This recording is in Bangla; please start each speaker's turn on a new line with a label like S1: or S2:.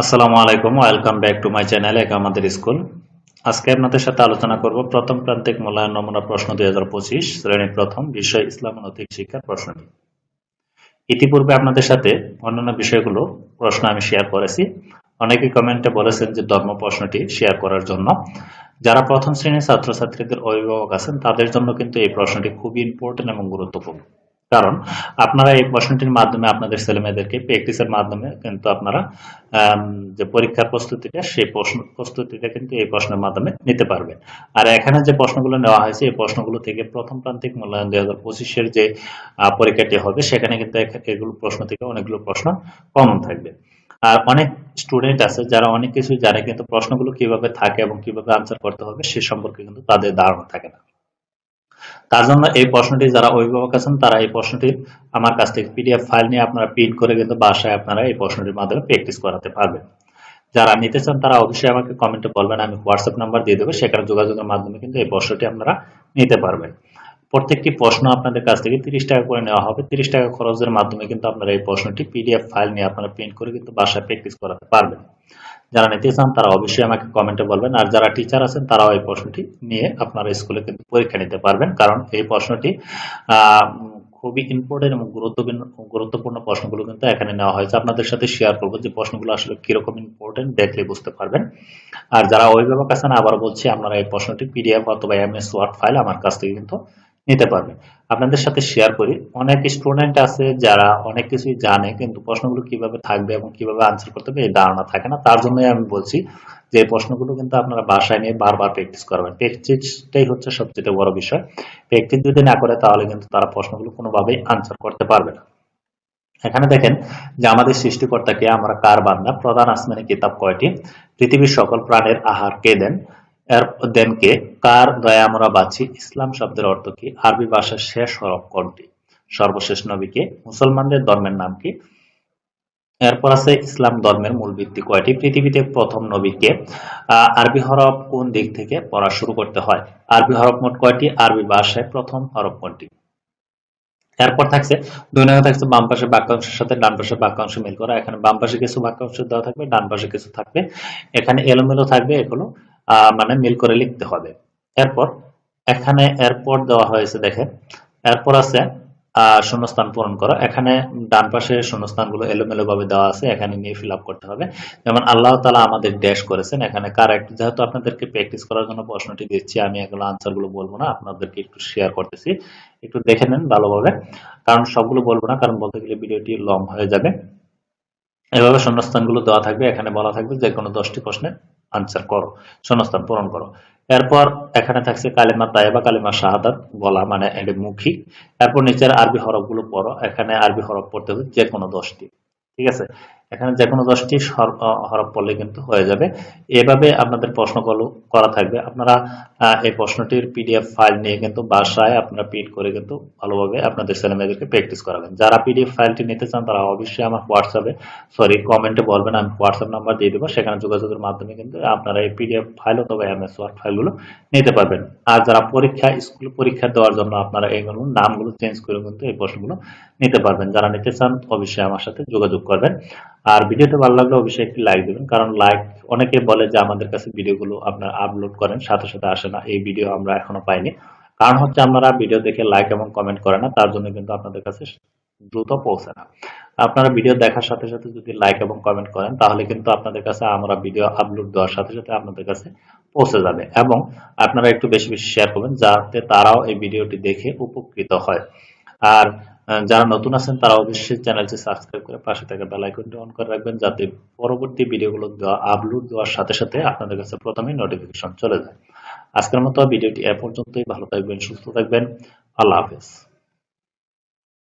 S1: আসসালামু আলাইকুম, welcome back to my channel এক আমাদের স্কুল। আজকে আপনাদের সাথে আলোচনা করব প্রথম প্রান্তিক মূল্যায়ন নমুনা প্রশ্ন দুই হাজার পঁচিশ শ্রেণি প্রথম বিষয় ইসলাম নৈতিক শিক্ষার প্রশ্নটি। ইতিপূর্বে আপনাদের সাথে অন্যান্য বিষয়গুলো প্রশ্ন আমি শেয়ার করেছি। অনেকে কমেন্টে বলেছেন যে ধর্ম প্রশ্নটি শেয়ার করার জন্য। যারা প্রথম শ্রেণির ছাত্রছাত্রীদের অভিভাবক আছেন, তাদের জন্য কিন্তু এই প্রশ্নটি খুবই ইম্পর্টেন্ট এবং গুরুত্বপূর্ণ। কারণ আপনারা এই প্রশ্নটির মাধ্যমে আপনাদের ছেলেমেয়েদেরকে প্র্যাকটিসের মাধ্যমে কিন্তু আপনারা যে পরীক্ষার প্রস্তুতিটা, সেই প্রশ্ন, প্রস্তুতিটা কিন্তু এই প্রশ্নের মাধ্যমে নিতে পারবেন। আর এখানে যে প্রশ্নগুলো নেওয়া হয়েছে, এই প্রশ্নগুলো থেকে প্রথম প্রান্তিক মূল্যায়ন দুই হাজার পঁচিশের যে পরীক্ষাটি হবে, সেখানে কিন্তু এগুলো প্রশ্ন থেকে অনেকগুলো প্রশ্ন কমন থাকবে। আর অনেক স্টুডেন্ট আছে, যারা অনেক কিছু জানে, কিন্তু প্রশ্নগুলো কীভাবে থাকে এবং কীভাবে আনসার করতে হবে, সে সম্পর্কে কিন্তু তাদের ধারণা থাকে না। তার জন্য এই প্রশ্নটি যারা অভিভাবক আছেন, তারা এই প্রশ্নটি আমার কাছ থেকে পিডিএফ ফাইল নিয়ে আপনারা প্রিন্ট করে কিন্তু বাসায় আপনারা এই প্রশ্নটির মাধ্যমে প্র্যাকটিস করাতে পারবেন। যারা নিতে চান, তারা অবশ্যই আমাকে কমেন্টে বলবেন, আমি হোয়াটসঅ্যাপ নাম্বার দিয়ে দেবো, সেখানে যোগাযোগের মাধ্যমে কিন্তু এই প্রশ্নটি আপনারা নিতে পারবেন। প্রত্যেকটি প্রশ্ন আপনাদের কাছ থেকে তিরিশ টাকা করে নেওয়া হবে। তিরিশ টাকা খরচের মাধ্যমে কিন্তু আপনারা এই প্রশ্নটি পিডিএফ ফাইল নিয়ে আপনারা প্রিন্ট করে কিন্তু বাসায় প্র্যাকটিস করাতে পারবেন। যারা নিতে চান তারা অবশ্যই আমাকে কমেন্টে বলবেন। আর যারা টিচার আছেন তারাও এই প্রশ্নটি নিয়ে আপনারা স্কুলে কিন্তু পরীক্ষা নিতে পারবেন। কারণ এই প্রশ্নটি খুবই ইম্পর্টেন্ট এবং গুরুত্বপূর্ণ গুরুত্বপূর্ণ প্রশ্নগুলো কিন্তু এখানে নেওয়া হয়েছে। আপনাদের সাথে শেয়ার করব যে প্রশ্নগুলো আসলে কীরকম ইম্পর্টেন্ট দেখলে বুঝতে পারবেন। আর যারা অভিভাবক আছেন আবার বলছি, আপনারা এই প্রশ্নটি পিডিএফ অথবা এমএস ওয়ার্ড ফাইল আমার কাছ থেকে কিন্তু নিতে পারবেন আপনাদের সাথে শেয়ার করি। অনেক স্টুডেন্ট আছে যারা অনেক কিছুই জানে, কিন্তু প্রশ্নগুলো কীভাবে থাকবে এবং কীভাবে আনসার করতে হবে এই ধারণা থাকে না। তার জন্যই আমি বলছি যে প্রশ্নগুলো কিন্তু আপনারা বাসায় নিয়ে বারবার প্র্যাকটিস করবেন। প্র্যাকটিসটাই হচ্ছে সবচেয়ে বড় বিষয়। প্র্যাকটিস যদি না করে, তাহলে কিন্তু তারা প্রশ্নগুলো কোনোভাবেই আনসার করতে পারবে না। এখানে দেখেন যে, আমাদের সৃষ্টিকর্তাকে আমরা কার বান্দা? প্রধান আসমানি কিতাব কয়টি? পৃথিবীর সকল প্রাণের আহার কে দেন? এর দেন কে কার দয়া আমরা বাছি ইসলাম শব্দের অর্থ কি? আরবি ভাষার শেষ হরফ কোনটি? সর্বশেষ নবীকে, মুসলমানদের ধর্মের নাম কি? এরপর আছে ইসলাম ধর্মের মূল ভিত্তি কয়টি? পৃথিবীতে প্রথম নবীকে আরবি হরফ কোন দিক থেকে পড়া শুরু করতে হয়? আরবি হরফ মোট কয়টি? আরবি ভাষায় প্রথম হরফ কোনটি? এরপর থাকছে, দুই নম্বর থাকছে বাম পাশে বাক্যাংশের সাথে ডান পাশে বাক্যাংশ মিল করা। এখানে বাম পাশে কিছু বাক্যাংশ দেওয়া থাকবে, ডান পাশে কিছু থাকবে। এখানে এলোমেলো থাকবে, এগুলো মানে মিল করে লিখতে হবে। এরপর এখানে এরপর দেওয়া হয়েছে দেখে এরপর আছে শূন্যস্থান পূরণ করা। এখানে ডান পাশে শূন্যস্থানগুলো এলোমেলো ভাবে দেওয়া আছে, এখানে নিয়ে ফিল করতে হবে। যেমন আল্লাহ তালা আমাদের ড্যাশ করেছেন, এখানে কারেক্ট যেহেতু আপনাদেরকে প্র্যাকটিস করার জন্য প্রশ্নটি দিচ্ছি, আমি এগুলো আনসারগুলো বলব না, আপনাদেরকে একটু শেয়ার করতেছি। একটু দেখে নেন ভালোভাবে, কারণ সবগুলো বলব না, কারণ বলতে গেলে ভিডিওটি লং হয়ে যাবে। এভাবে শূন্যস্থানগুলো দেওয়া থাকবে, এখানে বলা থাকবে যে কোনো দশটি প্রশ্নের আনসার করো, শূন্যস্থান পূরণ করো। এরপর এখানে থাকছে কালিমা তাইবা কালিমা শাহাদাত বলা মানে মুখী। এরপর নিচের আরবি হরফগুলো পড়ো, এখানে আরবি হরফ পড়তে হবে যে কোনো দশটি। ঠিক আছে? এখানে যে কোনো দশটি হরফ পড়লে কিন্তু হয়ে যাবে। এভাবে আপনাদের প্রশ্নগুলো করা থাকবে। আপনারা এই প্রশ্নটির পিডিএফ ফাইল নিয়ে কিন্তু বাসায় আপনারা প্রিন্ট করে কিন্তু ভালোভাবে আপনাদের ছেলে মেয়েদেরকে প্র্যাকটিস করাবেন। যারা পিডিএফ ফাইলটি নিতে চান, তারা অবশ্যই আমার হোয়াটসঅ্যাপে সরি কমেন্টে বলবেন, আমি হোয়াটসঅ্যাপ নাম্বার দিয়ে দেবো। সেখানে যোগাযোগের মাধ্যমে কিন্তু আপনারা এই পিডিএফ ফাইল অথবা এমএস ওয়ার্ড ফাইলগুলো নিতে পারবেন। আর যারা পরীক্ষা, স্কুল পরীক্ষা দেওয়ার জন্য আপনারা এইগুলো নামগুলো চেঞ্জ করে কিন্তু এই প্রশ্নগুলো নিতে পারবেন। যারা নিতে চান, অবশ্যই আমার সাথে যোগাযোগ করবেন। আর ভিডিওতে ভালো লাগলে অবশ্যই একটি লাইক দেবেন, কারণ লাইক অনেকে বলে যে আমাদের কাছে ভিডিওগুলো আপনারা আপলোড করেন, সাথে সাথে আসে না, এই ভিডিও আমরা এখনও পাইনি। কারণ হচ্ছে আপনারা ভিডিও দেখে লাইক এবং কমেন্ট করে না, তার জন্য কিন্তু আপনাদের কাছে দ্রুত পৌঁছে না। আপনারা ভিডিও দেখার সাথে সাথে যদি লাইক এবং কমেন্ট করেন, তাহলে কিন্তু আপনাদের কাছে আমরা ভিডিও আপলোড দেওয়ার সাথে সাথে আপনাদের কাছে পৌঁছে যাবে এবং আপনারা একটু বেশি বেশি শেয়ার করবেন, যাতে তারাও এই ভিডিওটি দেখে উপকৃত হয়। আর যারা নতুন আছেন, তারা অবশ্যই চ্যানেলটি সাবস্ক্রাইব করে পাশে থাকা বেল আইকনটি অন করে রাখবেন যাতে পরবর্তী ভিডিওগুলো দেওয়া আপলোড দেওয়ার সাথে সাথে আপনাদের কাছে প্রথমে নোটিফিকেশন চলে যায়। আজকের মতো ভিডিওটি এ পর্যন্তই। ভালো থাকবেন, সুস্থ থাকবেন। আল্লাহ হাফেজ।